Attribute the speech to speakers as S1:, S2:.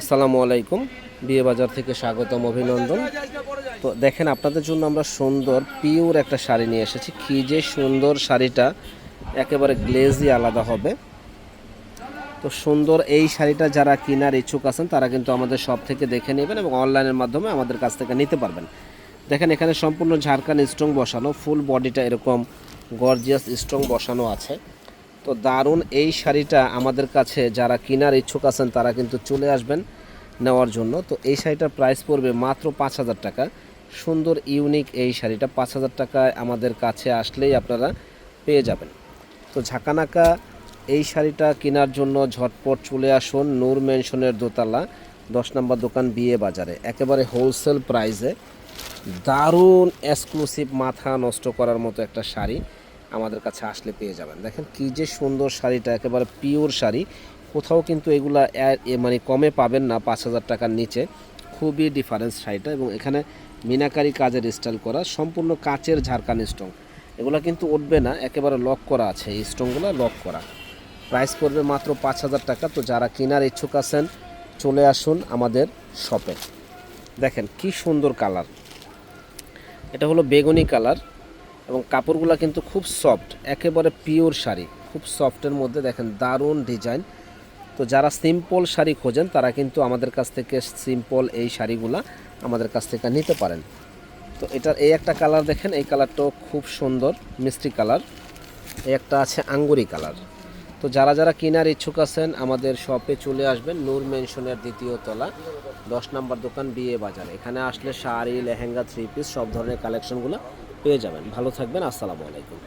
S1: আসসালামু আলাইকুম। বিয়ে বাজার থেকে স্বাগতম অভিনন্দন। তো দেখেন, আপনাদের জন্য আমরা সুন্দর পিওর একটা শাড়ি নিয়ে এসেছি। কি যে সুন্দর শাড়িটা, একেবারে গ্লেজি আলাদা হবে। তো সুন্দর এই শাড়িটা যারা কেনার ইচ্ছুক আছেন, তারা কিন্তু আমাদের সব থেকে দেখে নেবেন এবং অনলাইনের মাধ্যমে আমাদের কাছ থেকে নিতে পারবেন। দেখেন, এখানে সম্পূর্ণ ঝাড়খান স্ট্রং বসানো ফুল বডিটা এরকম গর্জিয়াস স্ট্রং বসানো আছে। তো দারুণ এই শাড়িটা আমাদের কাছে যারা কেনার ইচ্ছুক আছেন, তারা কিন্তু চলে আসবেন নেওয়ার জন্য। তো এই শাড়িটার প্রাইস পড়বে মাত্র পাঁচ হাজার টাকা। সুন্দর ইউনিক এই শাড়িটা পাঁচ হাজার টাকায় আমাদের কাছে আসলেই আপনারা পেয়ে যাবেন। তো ঝাঁকানাকা এই শাড়িটা কেনার জন্য ঝটপট চলে আসুন নূর মেনশনের দোতলা, দশ নম্বর দোকান বিয়ে বাজারে। একেবারে হোলসেল প্রাইসে দারুণ এক্সক্লুসিভ মাথা নষ্ট করার মতো একটা শাড়ি। আমাদের কাছে আসলে পেয়ে যাবেন। দেখেন কি যে সুন্দর শাড়িটা, একেবারে পিওর শাড়ি। কোথাও কিন্তু এগুলা মানে কমে পাবেন না পাঁচ হাজার টাকার নিচে। খুবই ডিফারেন্স শাড়িটা এবং এখানে মিনাকারি কাজের স্টাইল করা, সম্পূর্ণ কাচের ঝাড়খান স্টং এগুলো কিন্তু উঠবে না, একেবারে লক করা আছে। এই স্টংগুলো লক করা। প্রাইস পড়বে মাত্র পাঁচ হাজার টাকা। তো যারা কেনার ইচ্ছুক আছেন, চলে আসুন আমাদের শপে দেখেন কি সুন্দর কালার এটা হলো বেগুনি কালার এবং কাপড়গুলো কিন্তু খুব সফট একেবারে পিওর শাড়ি, খুব সফটের মধ্যে দেখেন দারুণ ডিজাইন তো যারা সিম্পল শাড়ি খোঁজেন, তারা কিন্তু আমাদের কাছ থেকে সিম্পল এই শাড়িগুলা আমাদের কাছ থেকে নিতে পারেন। তো এটার এই একটা কালার দেখেন, এই কালারটাও খুব সুন্দর, মিষ্টি কালার এই একটা আছে আঙ্গুরি কালার তো যারা যারা কেনার ইচ্ছুক আছেন, আমাদের শপে চলে আসবেন, নূর মেনশনের দ্বিতীয় তলা, দশ নম্বর দোকান বিয়ে বাজার। এখানে আসলে শাড়ি, লেহেঙ্গা থ্রি পিস সব ধরনের কালেকশনগুলো পেয়ে যাবেন। ভালো থাকবেন আসসালামু আলাইকুম।